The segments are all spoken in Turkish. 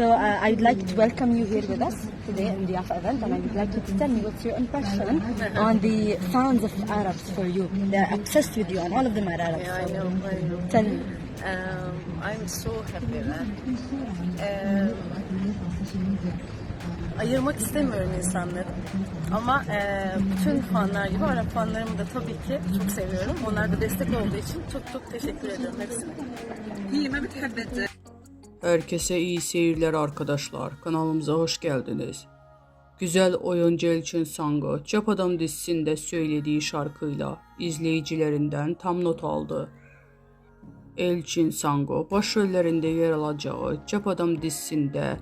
So uh, I'd like to welcome you here with us today in the Yafa event, and I would like you to tell me what's your impression on the fans of Arabs for you. They're obsessed with you, and all of them are Arabs. Yeah, I know, I know. Tell me. Um, I'm so happy man. Um, ayırmak istemiyorum insanları. Ama e, bütün fanlar gibi Arap fanlarımı da tabii ki çok seviyorum. Onlar da destek olduğu için çok çok teşekkür ediyorum hepsine. هي ما بتحب ت- Herkese iyi seyirler arkadaşlar. Kanalımıza hoş geldiniz. Güzel oyuncu Elçin Sango, Çöp Adam dizisinde söylediği şarkıyla izleyicilerinden tam not aldı. Elçin Sango başrollerinde yer alacağı Çöp Adam dizisinde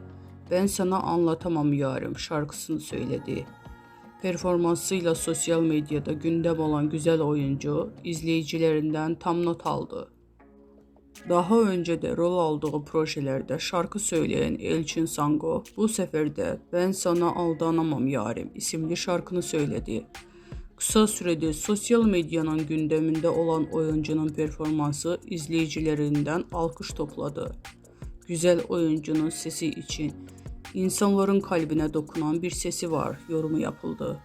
Ben Sana Anlatamam Yarım şarkısını söyledi. Performansıyla sosyal medyada gündem olan güzel oyuncu izleyicilerinden tam not aldı. Daha önce de rol aldığı projelerde şarkı söyleyen Elçin Sango bu sefer de Ben Sana Aldanamam Yarim isimli şarkını söyledi. Kısa sürede sosyal medyanın gündeminde olan oyuncunun performansı izleyicilerinden alkış topladı. Güzel oyuncunun sesi için insanların kalbine dokunan bir sesi var yorumu yapıldı.